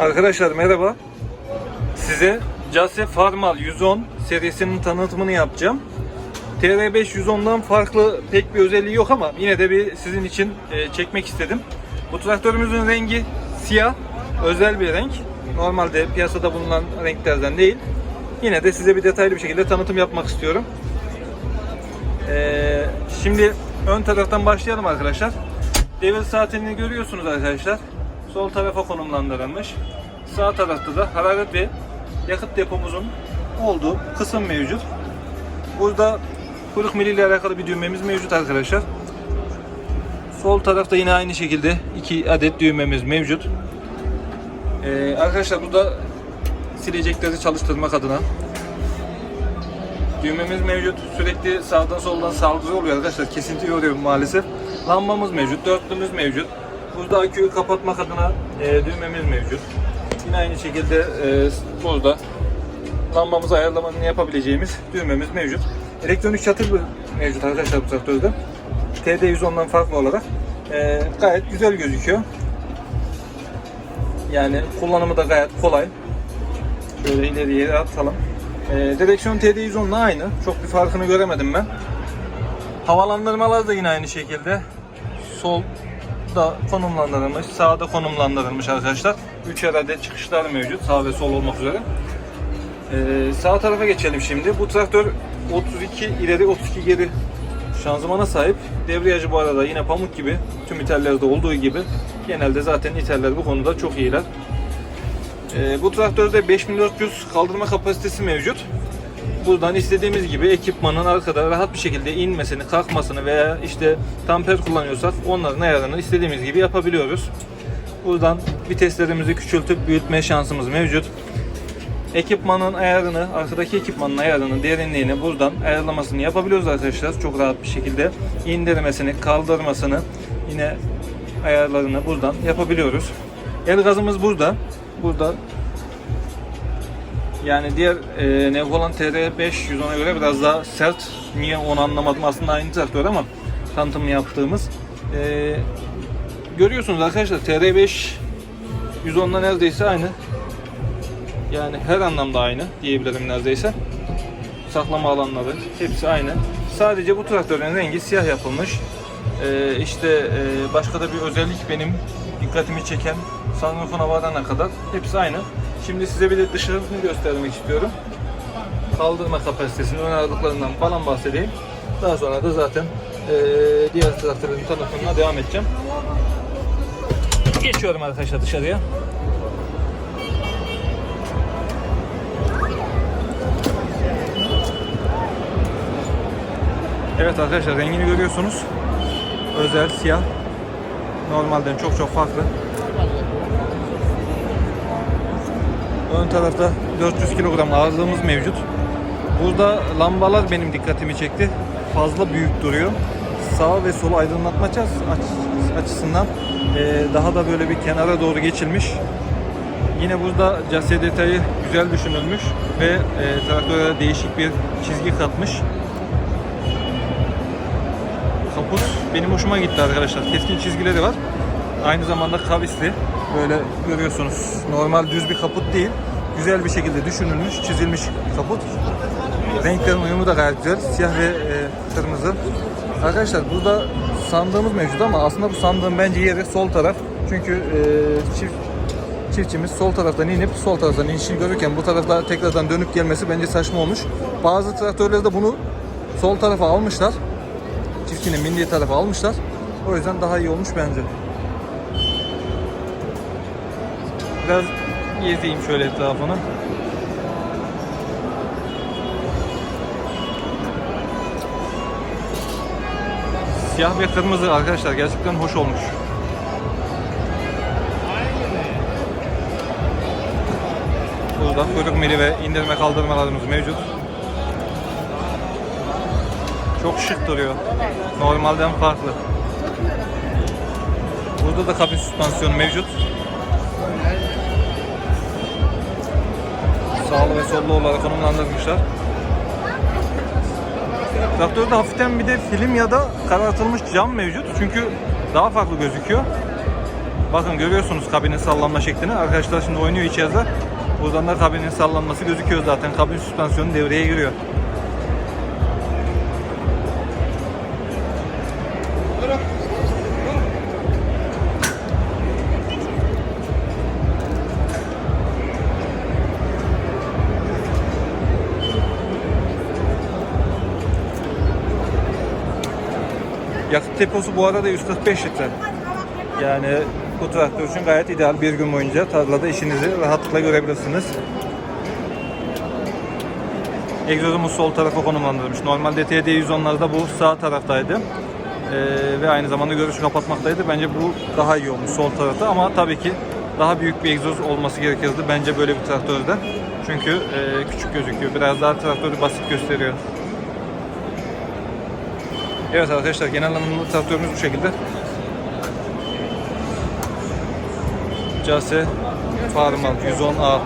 Arkadaşlar merhaba. Size Case Farmal 110 serisinin tanıtımını yapacağım. TR5 110'dan farklı pek bir özelliği yok ama yine de bir sizin için e, çekmek istedim. Bu traktörümüzün rengi siyah, özel bir renk. Normalde piyasada bulunan renklerden değil. Yine de size bir detaylı bir şekilde tanıtım yapmak istiyorum. Ee, şimdi ön taraftan başlayalım arkadaşlar. Devir saatini görüyorsunuz arkadaşlar. Sol tarafa konumlandırılmış. Sağ tarafta da hararet ve yakıt depomuzun olduğu kısım mevcut. Burada kuyruk mili ile alakalı bir düğmemiz mevcut arkadaşlar. Sol tarafta yine aynı şekilde iki adet düğmemiz mevcut. Ee, arkadaşlar burada silecekleri çalıştırmak adına Düğmemiz mevcut. Sürekli sağdan soldan saldırı oluyor arkadaşlar. Kesinti oluyor maalesef. Lambamız mevcut. Dörtlümüz mevcut. Burada aküyü kapatmak adına e, düğmemiz mevcut. Yine aynı şekilde e, burada lambamızı ayarlamanı yapabileceğimiz düğmemiz mevcut. Elektronik çatı mevcut arkadaşlar bu traktörde. TD110'dan farklı olarak. E, gayet güzel gözüküyor. Yani kullanımı da gayet kolay. Şöyle ileriye atalım. E, direksiyon TD110'la aynı. Çok bir farkını göremedim ben. Havalandırmalar da yine aynı şekilde. Solda konumlandırılmış, sağda konumlandırılmış arkadaşlar. 3 adet çıkışlar mevcut, sağ ve sol olmak üzere. E, sağ tarafa geçelim şimdi. Bu traktör 32 ileri 32 geri şanzımana sahip. Debriyajı bu arada yine pamuk gibi. Tüm iterlerde olduğu gibi. Genelde zaten iterler bu konuda çok iyiler. Ee, bu traktörde 5400 kaldırma kapasitesi mevcut. Buradan istediğimiz gibi ekipmanın arkada rahat bir şekilde inmesini, kalkmasını veya işte tamper kullanıyorsak onların ayarını istediğimiz gibi yapabiliyoruz. Buradan viteslerimizi küçültüp büyütme şansımız mevcut. Ekipmanın ayarını, arkadaki ekipmanın ayarını, derinliğini buradan ayarlamasını yapabiliyoruz arkadaşlar. Çok rahat bir şekilde indirmesini, kaldırmasını yine ayarlarını buradan yapabiliyoruz. El gazımız burada. Burada yani diğer e, Nevgolan TR5 110'a göre biraz daha sert. Niye onu anlamadım. Aslında aynı traktör ama tanıtımını yaptığımız. E, görüyorsunuz arkadaşlar TR5 110'la neredeyse aynı. Yani her anlamda aynı diyebilirim neredeyse. Saklama alanları hepsi aynı. Sadece bu traktörün rengi siyah yapılmış. Ee, işte e, başka da bir özellik benim dikkatimi çeken sunroofuna varana kadar hepsi aynı. Şimdi size bir de dışarısını göstermek istiyorum. Kaldırma kapasitesini, ön ağırlıklarından falan bahsedeyim. Daha sonra da zaten e, diğer traktörün tanıtımına devam edeceğim. Geçiyorum arkadaşlar dışarıya. Evet arkadaşlar rengini görüyorsunuz. Özel siyah. Normalden çok çok farklı. Ön tarafta 400 kilogram ağırlığımız mevcut. Burada lambalar benim dikkatimi çekti. Fazla büyük duruyor. Sağ ve sol aydınlatma açı- aç- açısından eee, daha da böyle bir kenara doğru geçilmiş. Yine burada case detayı güzel düşünülmüş ve eee traktöre değişik bir çizgi katmış. Kaput benim hoşuma gitti arkadaşlar. Keskin çizgileri var. Aynı zamanda kavisli. Böyle görüyorsunuz. Normal düz bir kaput değil. Güzel bir şekilde düşünülmüş, çizilmiş kaput. Renklerin uyumu da gayet güzel. Siyah ve e, kırmızı. Arkadaşlar burada sandığımız mevcut ama aslında bu sandığın bence yeri sol taraf. Çünkü e, çift çiftçimiz sol taraftan inip sol taraftan inişini görürken bu tarafta tekrardan dönüp gelmesi bence saçma olmuş. Bazı traktörlerde bunu sol tarafa almışlar çiftçinin bindiği tarafa almışlar. O yüzden daha iyi olmuş bence. Biraz gezeyim şöyle etrafını. Siyah ve kırmızı arkadaşlar gerçekten hoş olmuş. Burada kuyruk mili ve indirme kaldırmalarımız mevcut. Çok şık duruyor. Normalden farklı. Burada da kabin süspansiyonu mevcut. Sağlı ve sollu olarak konumlandırmışlar. Traktörde hafiften bir de film ya da karartılmış cam mevcut. Çünkü daha farklı gözüküyor. Bakın görüyorsunuz kabinin sallanma şeklini. Arkadaşlar şimdi oynuyor içeride. Buradan da kabinin sallanması gözüküyor zaten. Kabin süspansiyonu devreye giriyor. Yakıt deposu bu arada 145 litre. Yani bu traktör için gayet ideal. Bir gün boyunca tarlada işinizi rahatlıkla görebilirsiniz. Egzozumuz sol tarafa konumlandırılmış. Normalde TD110'larda bu sağ taraftaydı. Ee, ve aynı zamanda görüşü kapatmaktaydı. Bence bu daha iyi olmuş sol tarafta ama tabii ki daha büyük bir egzoz olması gerekirdi bence böyle bir traktörde. Çünkü e, küçük gözüküyor. Biraz daha traktörü basit gösteriyor. Evet arkadaşlar genel anlamda traktörümüz bu şekilde. Case Farmal 110A